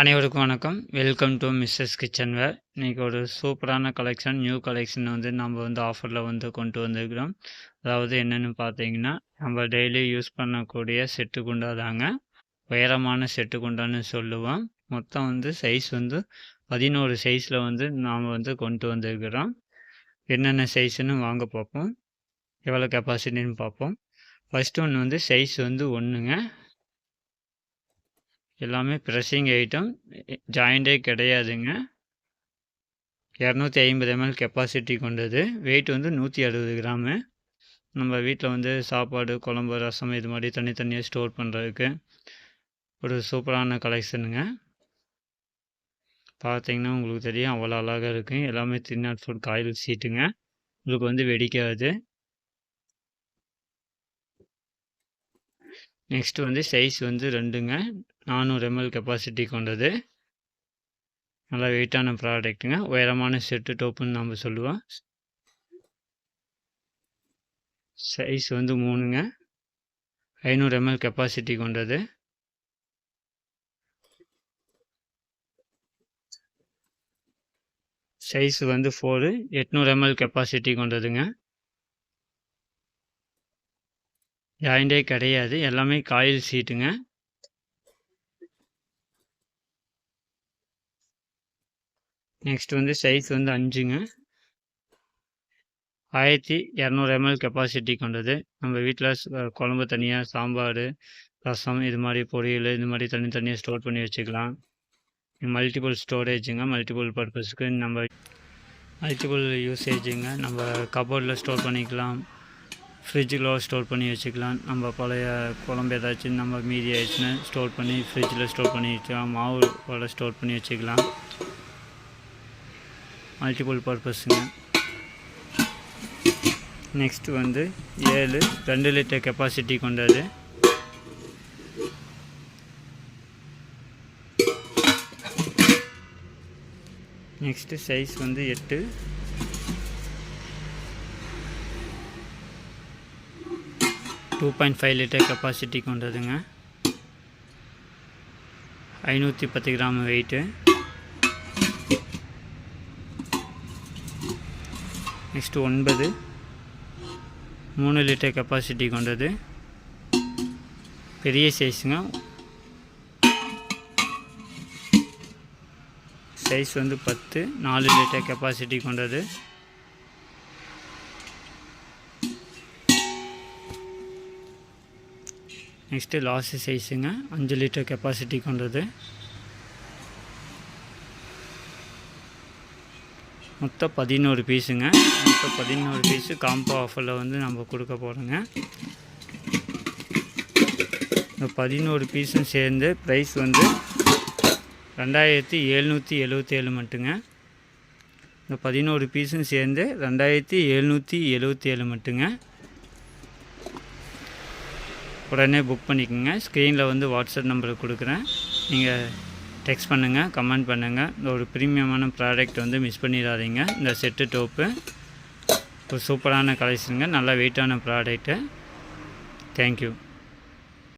அனைவருக்கும் வணக்கம். Welcome to Mrs kitchen where இன்றைக்கி ஒரு சூப்பரான கலெக்ஷன் நியூ கலெக்ஷன் வந்து நம்ம வந்து ஆஃபரில் வந்து கொண்டு வந்திருக்கிறோம். அதாவது என்னென்னு பார்த்தீங்கன்னா நம்ம டெய்லி யூஸ் பண்ணக்கூடிய செட்டு குண்டா தாங்க. உயரமான செட்டு குண்டான்னு சொல்லுவோம். மொத்தம் வந்து சைஸ் வந்து பதினோரு சைஸில் வந்து நாம் வந்து கொண்டு வந்திருக்கிறோம். என்னென்ன சைஸுன்னு வாங்க பார்ப்போம். எவ்வளோ கெப்பாசிட்டின்னு பார்ப்போம். ஃபஸ்ட் ஒன்று வந்து சைஸ் வந்து ஒன்றுங்க எல்லாமே ப்ரெஸ்ஸிங் ஐட்டம் ஜாயிண்டே கிடையாதுங்க. இரநூத்தி ஐம்பது எம்எல் கெப்பாசிட்டி கொண்டது. வெயிட் வந்து நூற்றி அறுபது கிராமு நம்ம வீட்டில் வந்து சாப்பாடு குழம்பு ரசம் இது மாதிரி தனித்தனியாக ஸ்டோர் பண்ணுறதுக்கு ஒரு சூப்பரான கலெக்ஷனுங்க பார்த்தீங்கன்னா உங்களுக்கு தெரியும் அவ்வளோ அழகாக இருக்கும் எல்லாமே த்ரீ நாட் ஃபோர் காயில் சீட்டுங்க உங்களுக்கு வந்து வெடிக்காது. நெக்ஸ்ட்டு வந்து சைஸ் வந்து ரெண்டுங்க. நானூறு எம்எல் கெப்பாசிட்டி கொண்டது. நல்லா வெயிட்டான ப்ராடக்ட்டுங்க உயரமான செட்டு டோப்புன்னு நம்ம சொல்லுவோம். சைஸ் வந்து மூணுங்க. ஐநூறு எம்எல் கெப்பாசிட்டி கொண்டது. சைஸ் வந்து ஃபோரு எட்நூறு எம்எல் கெப்பாசிட்டி கொண்டதுங்க. ஜாயிண்டே கிடையாது. எல்லாமே காயில் சீட்டுங்க. நெக்ஸ்ட் வந்து சைஸ் வந்து அஞ்சுங்க. ஆயிரத்தி இரநூறு எம்எல் கெப்பாசிட்டி கொண்டது. நம்ம வீட்டில் குழம்பு தனியாக சாம்பார் ரசம் இது மாதிரி பொரியல் இது மாதிரி தனித்தனியாக ஸ்டோர் பண்ணி வச்சுக்கலாம். மல்டிபிள் ஸ்டோரேஜுங்க மல்டிபிள் பர்பஸ்க்கு நம்ம மல்டிபிள் யூசேஜுங்க நம்ம கபோர்டில் ஸ்டோர் பண்ணிக்கலாம். ஃப்ரிட்ஜில் ஸ்டோர் பண்ணி வச்சுக்கலாம். நம்ம பழைய குழம்பு ஏதாச்சும் நம்ம மீதி ஆயிடுச்சுன்னா ஸ்டோர் பண்ணி ஃப்ரிட்ஜில் ஸ்டோர் பண்ணி வச்சுக்கலாம். மாவு ஸ்டோர் பண்ணி வச்சுக்கலாம். மல்டிபிள் பர்பஸுங்க நெக்ஸ்ட்டு வந்து ஏழு ரெண்டு லிட்டர் கெப்பாசிட்டி கொண்டது. நெக்ஸ்ட்டு சைஸ் வந்து எட்டு. Two point five litre capacity கொண்டதுங்க. ஐநூற்றி பத்து கிராம் வெயிட்டு நெக்ஸ்ட்டு ஒன்பது. மூணு லிட்டர் கெப்பாசிட்டி கொண்டது. பெரிய சைஸுங்க சைஸ் வந்து பத்து நாலு லிட்டர் கெப்பாசிட்டி கொண்டது. நெக்ஸ்ட்டு லாஸ்ட் சைஸுங்க அஞ்சு லிட்டர் கெப்பாசிட்டி கொண்டது. மொத்தம் பதினோரு பீஸுங்க. மொத்தம் பதினோரு பீஸு காம்போ ஆஃபரில் வந்து நம்ம கொடுக்க போகிறோங்க இந்த பதினோரு பீஸும் சேர்ந்து ப்ரைஸ் வந்து ரெண்டாயிரத்தி எழுநூற்றி எழுபத்தேழு மட்டுங்க. இந்த பதினோரு பீஸும் சேர்ந்து ரெண்டாயிரத்தி எழுநூற்றி எழுபத்தி ஏழு மட்டுங்க. உடனே புக் பண்ணிக்கோங்க. ஸ்க்ரீனில் வந்து வாட்ஸ்அப் நம்பர் கொடுக்குறேன். நீங்கள் டெக்ஸ்ட் பண்ணுங்கள் கமெண்ட் பண்ணுங்கள் இந்த ஒரு ப்ரீமியமான ப்ராடக்ட் வந்து மிஸ் பண்ணிடாதீங்க. இந்த செட்டு டோப்பு ஒரு சூப்பரான கலெக்ஷனுங்க நல்லா வெயிட்டான ப்ராடக்ட்டு தேங்க்யூ